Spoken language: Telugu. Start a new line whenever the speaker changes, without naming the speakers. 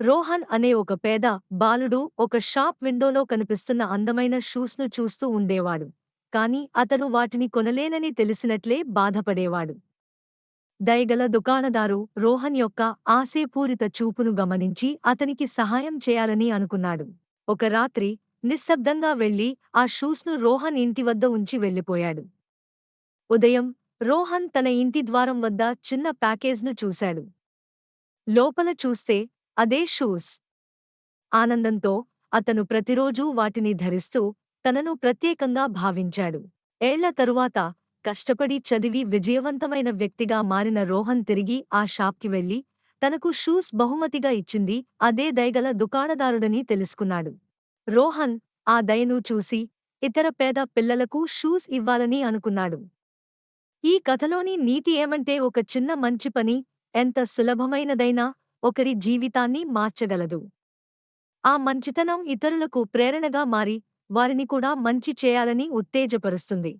రోహన్ అనే ఒక పేద బాలుడు ఒక షాప్ విండోలో కనిపిస్తున్న అందమైన షూస్ను చూస్తూ ఉండేవాడు. కాని అతను వాటిని కొనలేనని తెలిసినట్లే బాధపడేవాడు. దయగల దుకాణదారు రోహన్ యొక్క ఆశయపూరిత చూపును గమనించి అతనికి సహాయం చేయాలని అనుకున్నాడు. ఒక రాత్రి నిశ్శబ్దంగా వెళ్ళి ఆ షూస్ను రోహన్ ఇంటి వద్ద ఉంచి వెళ్ళిపోయాడు. ఉదయం రోహన్ తన ఇంటి ద్వారం వద్ద చిన్న ప్యాకేజ్ను చూశాడు. లోపల చూస్తే అదే షూస్. ఆనందంతో అతను ప్రతిరోజూ వాటిని ధరిస్తూ తనను ప్రత్యేకంగా భావించాడు. ఏళ్ళ తరువాత కష్టపడి చదివి విజయవంతమైన వ్యక్తిగా మారిన రోహన్ తిరిగి ఆ షాప్కి వెళ్ళి తనకు షూస్ బహుమతిగా ఇచ్చింది అదే దయగల దుకాణదారుడని తెలుసుకున్నాడు. రోహన్ ఆ దయను చూసి ఇతర పేద పిల్లలకు షూస్ ఇవ్వాలని అనుకున్నాడు. ఈ కథలోని నీతి ఏమంటే ఒక చిన్న మంచి పని ఎంత సులభమైనదైనా ఒకరి జీవితాన్ని మార్చగలదు. ఆ మంచితనం ఇతరులకు ప్రేరణగా మారి వారిని కూడా మంచి చేయాలని ఉత్తేజపరుస్తుంది.